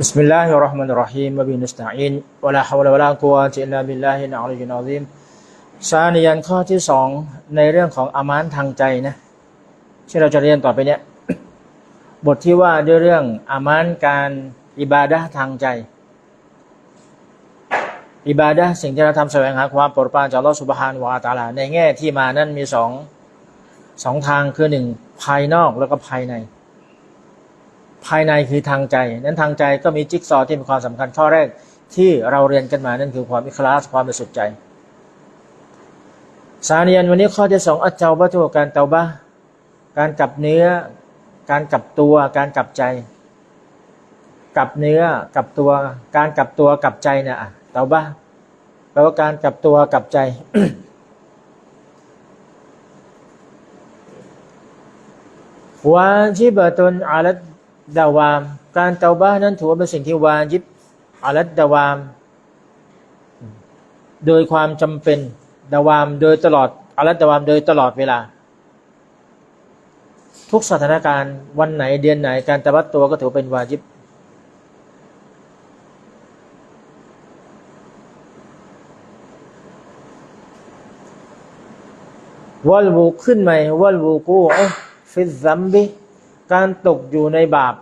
بسم الله الرحمن الرحيم وبه نستعين ولا حول ولا قوة إلا بالله العلي العظيم ซาเนียนข้อที่สองในเรื่องของอามานทางใจนะที่เราจะเรียนต่อไปเนี่ย บทที่ว่าด้วยเรื่องอามานการอิบาดะห์ทางใจ อิบาดะห์สิ่งที่เราทำแสวงหาความโปรดปรานจากอัลลอฮฺสุบฮานวะตะอาลา ในแง่ที่มานั้นมีสองสองทางคือหนึ่งภายนอกแล้วก็ภายใน ภายในคือทางใจ นั้นทางใจก็มีจิ๊กซอว์ที่มีความสำคัญข้อแรกที่เราเรียนกันมานั่นคือความอิคลาสความบริสุทธิ์ใจ สาเนียนวันนี้ข้อที่สองอัจเจ้าบะตุการเตาบะการกลับเนื้อ การกลับตัว การกลับใจ กลับเนื้อกลับตัว การกลับตัวกลับใจเนี่ยอะเตาบะแปลว่าการกลับตัวกลับใจวาจิบะตุนอาลัด ดาวาม การเตาบะห์นั้นถือว่าเป็นสิ่งที่วาจิบอาลัดดาวาม โดยความจำเป็นดาวามโดยตลอดอาลัดดาวามโดยตลอดเวลา ทุกสถานการณ์วันไหนเดือนไหน การตะบัดตัวก็ถือเป็นวาจิบวัลวูขึ้นไหมวัลวูกูฟิซัมบิ การตกอยู่ในบาป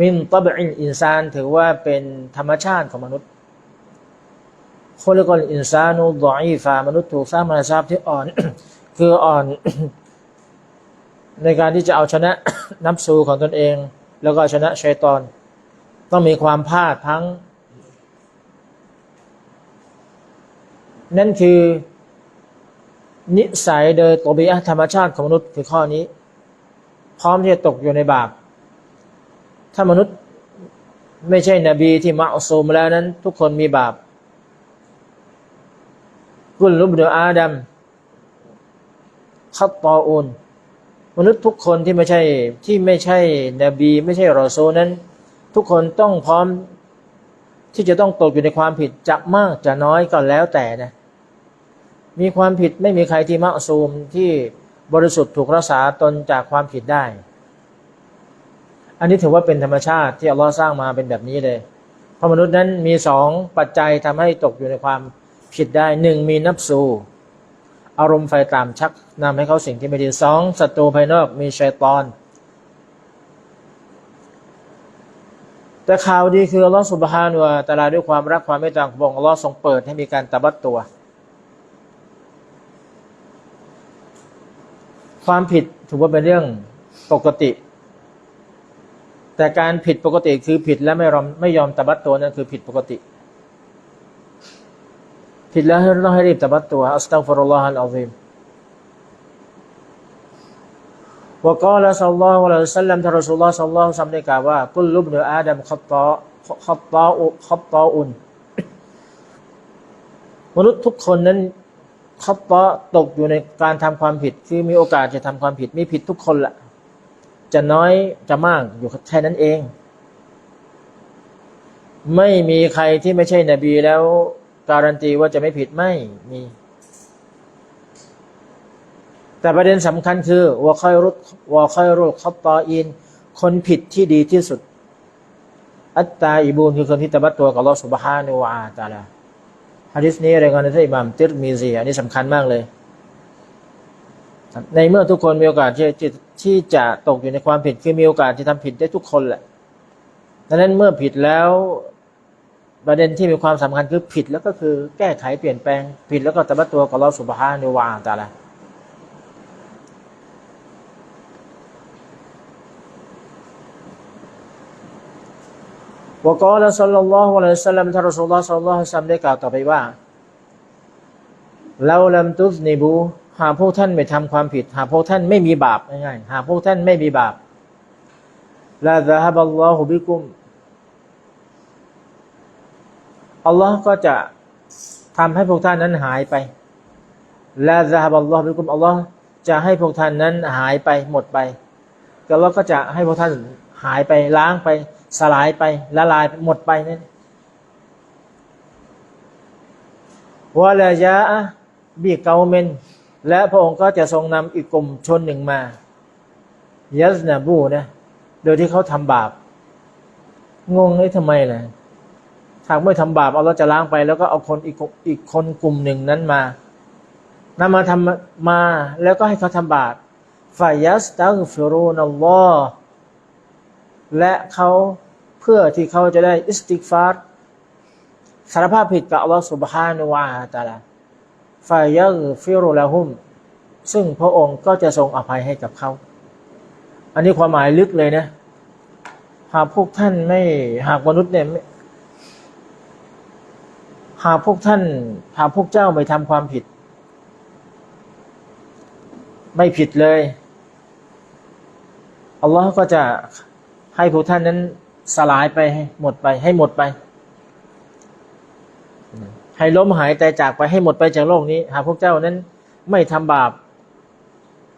มินตบอินอินซานถือว่าเป็นธรรมชาติของมนุษย์คนละคนอินซานุดอีฟามนุษย์ถูกสร้างมาทราบที่อ่อน คืออ่อน ในการที่จะเอาชนะนับสูของตนเอง แล้วก็ชนะชัยตอน ต้องมีความพลาดทั้ง นั่นคือ นิสัยโดยตัวบียะธรรมชาติของมนุษย์คือข้อนี้ พร้อมที่จะตกอยู่ในบาป ถ้ามนุษย์ไม่ใช่นบีที่มะซูมแล้วนั้น ทุกคนมีบาป กุลลุบเดอาดัมขัตตออุนมนุษย์ทุกคนที่ไม่ใช่ที่ไม่ใช่นบี ไม่ใช่รอซูนั้น ทุกคนต้องพร้อมที่จะต้องตกอยู่ในความผิดจะมากจะน้อยก็แล้วแต่นะมีความผิดไม่มีใครที่มะซูมที่ บริสุทธิ์ถูกรักษาตนจากความผิดได้ อันนี้ถือว่าเป็นธรรมชาติที่อัลลอฮ์สร้างมาเป็นแบบนี้เลยเพราะมนุษย์นั้นมีสองปัจจัยทำให้ตกอยู่ในความผิดได้หนึ่งมีนับสูอารมณ์ไฟตามชักนำให้เขาสิ่งที่ไม่ดีสองศัตรูภายนอกมีชัยตอน แต่ข่าวดีคืออัลลอฮ์สุบฮานุวะตาลาด้วยความรักความเมตตาของพระองค์อัลลอฮ์ทรงเปิดให้มีการตะบัดตัว ความผิดถือว่าเป็นเรื่องปกติ แต่การผิดปกติคือผิดและไม่ยอมไม่ยอมตบัดตัวนั่นคือผิดปกติ ผิดแล้วต้องให้รีบตบัดตัวอัสตัฟุรุลลอฮฺอัลลอฮิมวกาลาสัลลัลลอฮุสัลลัมทารุสุลลอฮ์สัลลัลซัมได้กล่าวว่ากุลลุบเนอาดัมขัตตาขัตตาอขัตตาอุนมนุษย์ทุกคนนั้น ขัตตอตกอยู่ในการทำความผิดคือมีโอกาสจะทำความผิดมีผิดทุกคนละจะน้อยจะมากอยู่แค่นั้นเอง ไม่มีใครที่ไม่ใช่นบีแล้วการันตีว่าจะไม่ผิดไม่มี แต่ประเด็นสำคัญคือวะค่อยรุดวะค่อยรุดขับตออิน คนผิดที่ดีที่สุด อัตตาอิบูนคือคนที่ตะบัดตัวกับลอสุบฮานุวาตาลา ฮะดิษนี้รายงานโดยอิหม่ามติรมีซีอันนี้สำคัญมากเลย ในเมื่อทุกคนมีโอกาสที่ที่ที่จะตกอยู่ในความผิดคือมีโอกาสที่ทำผิดได้ทุกคนแหละดังนั้นเมื่อผิดแล้วประเด็นที่มีความสำคัญคือผิดแล้วก็คือแก้ไขเปลี่ยนแปลงผิดแล้วก็ตะบัดตัวกับเราสุบฮานุวาตาล วกอลสัลลัลลอฮุอะลัยฮิสลามทารุสุลลอฮ์สัลลัลลอฮุซัมได้กล่าวต่อไปว่าเราลำตุสเนบู หากพวกท่านไม่ทำความผิด หากพวกท่านไม่มีบาปง่ายๆหากพวกท่านไม่มีบาปละซาฮับัลลอฮุบิกุมอัลลอฮ์ก็จะทำให้พวกท่านนั้นหายไปและซาฮับัลลอฮุบิกุมอัลลอฮ์จะให้พวกท่านนั้นหายไปหมดไปแล้วก็จะให้พวกท่านหายไปล้างไป สลายไปละลายหมดไปนั่นวะลายะบีเกาเมน และพระองค์ก็จะทรงนำอีกกลุ่มชนหนึ่งมา ยัสนาบูนะ โดยที่เขาทำบาป งงเลยทำไมล่ะหากไม่ทำบาปเอาเราจะล้างไป แล้วก็เอาคนอีกอีกคนกลุ่มหนึ่งนั้นมานำมาทำมาแล้วก็ให้เขาทำบาปฟายัสตักฟิรูนัลลอฮ์และเขา เพื่อที่เขาจะได้อิสติกฟาร์สารภาพผิดกับอัลลอฮฺสุบฮานุวาตาลาฟายัลฟิโรลาหุม ซึ่งพระองค์ก็จะทรงอภัยให้กับเขา อันนี้ความหมายลึกเลยนะ หากพวกท่านไม่หากมนุษย์เนี่ยหากพวกท่านหากพวกเจ้าไม่ทำความผิด ไม่ผิดเลยอัลลอฮ์ก็จะให้พวกท่านนั้น สลายไปให้หมดไป ให้หมดไป ให้ล้มหายแต่จากไปให้หมดไปจากโลกนี้ หากพวกเจ้านั้นไม่ทำบาป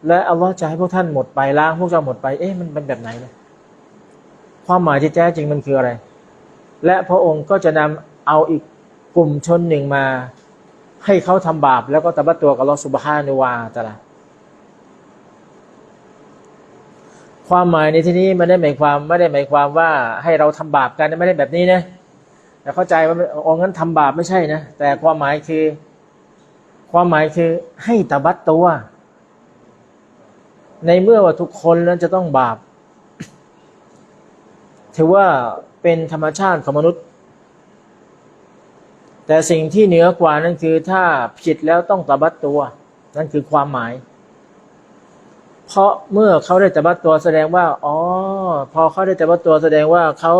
และอัลลอฮ์จะให้พวกท่านหมดไปล้างพวกเจ้าหมดไปเอ๊ะมันเป็นแบบไหนเนี่ยความหมายที่แท้จริงมันคืออะไร และพระองค์ก็จะนำเอาอีกกลุ่มชนหนึ่งมา ให้เขาทำบาป แล้วก็ตะบัตตัวกับอัลลอฮ์สุบฮานุวาตะละ ความหมายในที่นี้ไม่ได้หมายความไม่ได้หมายความว่าให้เราทำบาปกันไม่ได้แบบนี้นะแต่เข้าใจว่าอ๋องั้นทำบาปไม่ใช่นะแต่ความหมายคือ ความหมายคือให้ตบัตตัว ในเมื่อว่าทุกคนนั้นจะต้องบาป ถือว่าเป็นธรรมชาติของมนุษย์ แต่สิ่งที่เหนือกว่านั้นคือถ้าผิดแล้วต้องตบัตตัว นั่นคือความหมาย เพราะเมื่อเขาได้ตะบัตตัวแสดงว่า อ๋อ พอเขาได้ตะบัตตัวแสดงว่าเขา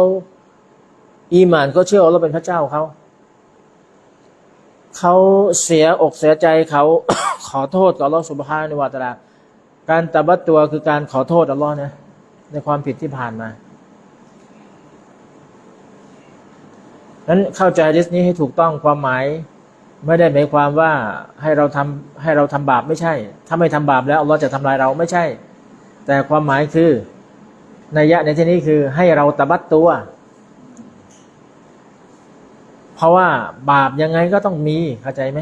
อีหมานก็เชื่อว่าเราเป็นพระเจ้าเขา เขาเสียอกเสียใจเขาขอโทษกับอัลลอฮฺสุบฮานุวาตะลาการตบัตตัวคือการขอโทษอัลลอฮ์นะในความผิดที่ผ่านมานั้นเข้าใจดิสนี้ให้ถูกต้องความหมาย ไม่ได้หมายความว่าให้เราทำให้เราทำบาปไม่ใช่ ถ้าไม่ทำบาปแล้วอัลลอฮ์จะทำลายเราไม่ใช่ แต่ความหมายคือนัยยะในที่นี้คือให้เราตะบัตตัว เพราะว่าบาปยังไงก็ต้องมีเข้าใจไหม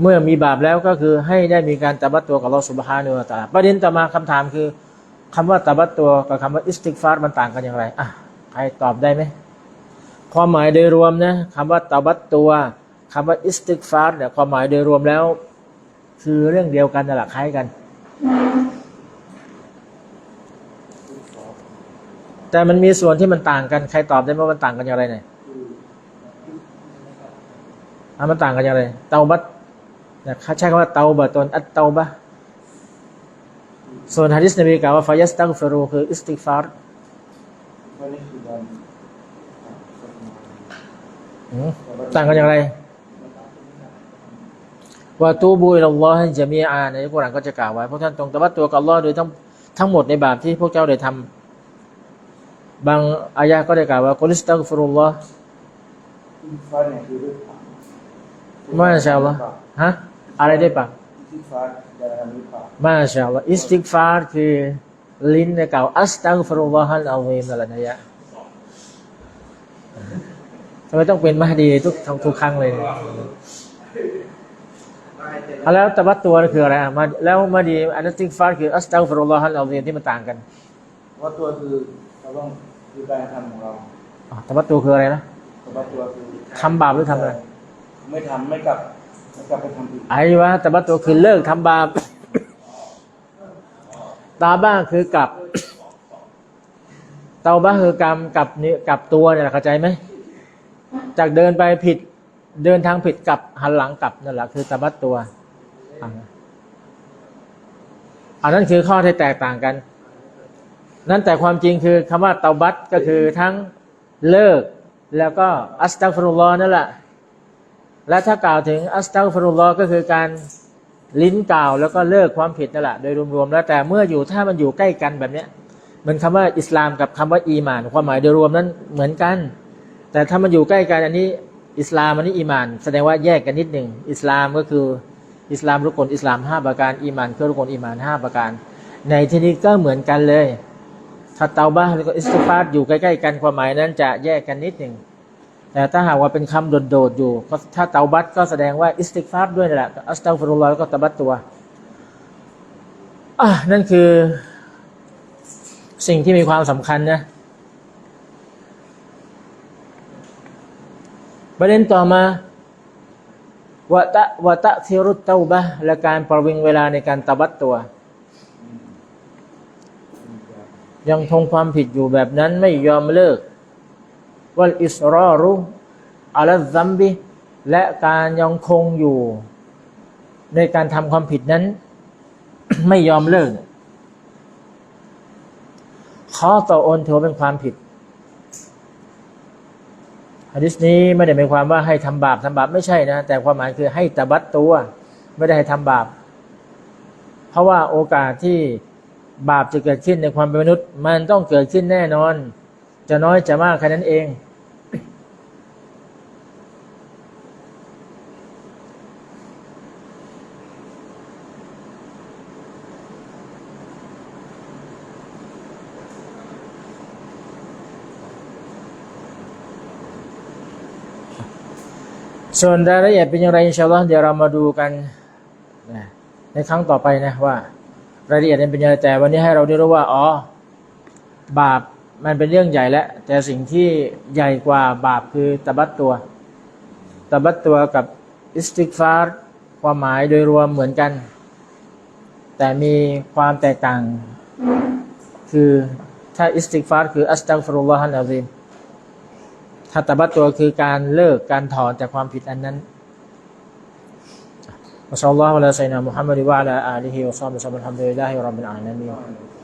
เมื่อมีบาปแล้วก็คือให้ได้มีการตะบัตตัวกับอัลลอฮฺสุบฮานุวตาประเด็นต่อมาคำถามคือคำว่าตะบัตตัวกับคำว่าอิสติกฟาร์มันต่างกันอย่างไรอะใครตอบได้ไหม ความหมายโดยรวมนะคำว่าตะบัตตัวคำว่าอิสติกฟาร์เนี่ยความหมายโดยรวมแล้ว คือเรื่องเดียวกันนั่นหละคล้ายกัน แต่มันมีส่วนที่มันต่างกัน ใครตอบได้ไหมว่ามันต่างกันอย่างไรเนี่ยอะมันต่างกันอย่างไรเตาบัตเนี่ยใช้คำว่าเตาบะตนอัตเตาบะส่วนฮะดิษนบีกล่าวว่าฟายัสตักฟรูคืออิสติกฟาร์ ก็นี่คือการ อืม ต่างกันอย่างไรว่าตูบูอิลลอฮ์จะมีอาในกุรานก็จะกล่าวไว้พวกท่านตรงแตะวัดตัวกับลลอฮ์โดยทั้งทั้งหมดในบาปที่พวกเจ้าได้ทำบางอายะห์ก็ได้กล่าวว่ากุลิสตักฟรุลลอฮ์ที่ฟ้าเนี่ยคือด้วยปากมาชาอัลลอฮ์ฮะอะไรได้ปะที่ฟ้าจะทำด้วยปากมาชาอัลลอฮ์อิสติกฟาร์คือลิ้นในกล่าวอัสตักฟรุลลอฮ์อัลอาซีมนั่นแหละนัยยะ ทำไมต้องเป็นมหดีทุกทุกครั้งเลยเนี่ยอะแล้วตะบัตตัวนี่คืออะไรอะมาแล้วมาดีอันนั้นติกฟาร์คืออัสตัฆฟิรุลลอฮ์อัลอาซีมที่มันต่างกันว่าตัวคือเราต้องคือการทำของเราอ๋อตะบัตตัวคืออะไรนะแต่ว่าตัวคือทำบาปหรือทำอะไรไม่ทำไม่กลับไม่กลับไปทำอีกไอ้วะตะบัตตัวคือเลิกทำบาปตาบ้าคือกลับ เตาบ้าคือกรรมกลับนี่กลับตัวเนี่ยเข้าใจไหม จากเดินไปผิดเดินทางผิดกลับหันหลังกลับนั่นแหละคือตะบัตตัวอันนั้นคือข้อที่แตกต่างกัน นั่นแต่ความจริงคือคำว่าเตาบัตก็คือทั้งเลิกแล้วก็อัสตัฟรุลลอนั่นแหละ และถ้ากล่าวถึงอัสตัฟรุลลอก็คือการลิ้นกล่าวแล้วก็เลิกความผิดนั่นแหละโดยรวมๆแล้วแต่เมื่ออยู่ถ้ามันอยู่ใกล้กันแบบเนี้ยเหมือนคำว่าอิสลามกับคำว่าอีหมาน ความหมายโดยรวมนั้นเหมือนกัน แต่ถ้ามันอยู่ใกล้กันอันนี้ อิสลามอันนี้อีมาน แสดงว่าแยกกันนิดหนึ่งอิสลามก็คืออิสลามรุกลอิสลามห้าประการอีมานคือรุกลอีมานห้าประการ ในที่นี้ก็เหมือนกันเลยถ้าเตาบ้าแล้วก็อิสติฟาร์อยู่ใกล้ๆกันความหมายนั้นจะแยกกันนิดหนึ่งแต่ถ้าหากว่าเป็นคำโดดๆอยู่ก็ถ้าเตาบัตก็แสดงว่าอิสติฟาร์ด้วยนั่นแหละอัสตัฟรุลลอฮ์แล้วก็ตบัตตัวอะนั่นคือสิ่งที่มีความสำคัญนะ ประเด็นต่อมาวะตะวะตะทิรุตเตาบะและการประวิงเวลาในการตบัดตัว ยังคงความผิดอยู่แบบนั้นไม่ยอมเลิกวัลอิสรอรุอัลซัมบิและการยังคงอยู่ ในการทำความผิดนั้น ไม่ยอมเลิกข้อต่อโอนถือเป็นความผิด ฮะดิษนี้ไม่ได้หมายความว่าให้ทำบาปทำบาปไม่ใช่นะ แต่ความหมายคือให้ตะบัดตัว ไม่ได้ให้ทำบาป เพราะว่าโอกาสที่บาปจะเกิดขึ้นในความเป็นมนุษย์ มันต้องเกิดขึ้นแน่นอน จะน้อยจะมากแค่นั้นเอง ส่วนรายละเอียดเป็นอย่างไรอินชาอัลลอฮ์เดี๋ยวเรามาดูกันนะในครั้งต่อไปนะว่ารายละเอียดเป็นยังไงแต่วันนี้ให้เราได้รู้ว่าอ๋อบาปมันเป็นเรื่องใหญ่แล้วแต่สิ่งที่ใหญ่กว่าบาปคือตะบัดตัวตะบัดตัวกับอิสติกฟาร์ความหมายโดยรวมเหมือนกัน แต่มีความแตกต่าง คือถ้าอิสติกฟาร์คืออัสตัฆฟิรุลลอฮ์อัลอาซีม ทัตบัตตัวคือการเลิกการถอนจากความผิดอันนั้นอัลลอฮฺวะลัยฮิวะซัลลัมมุฮัมมัดวะลาอาลีฮิวะซัลลัมอัลฮัมดุลิลลาฮิรับบิลอาลามีน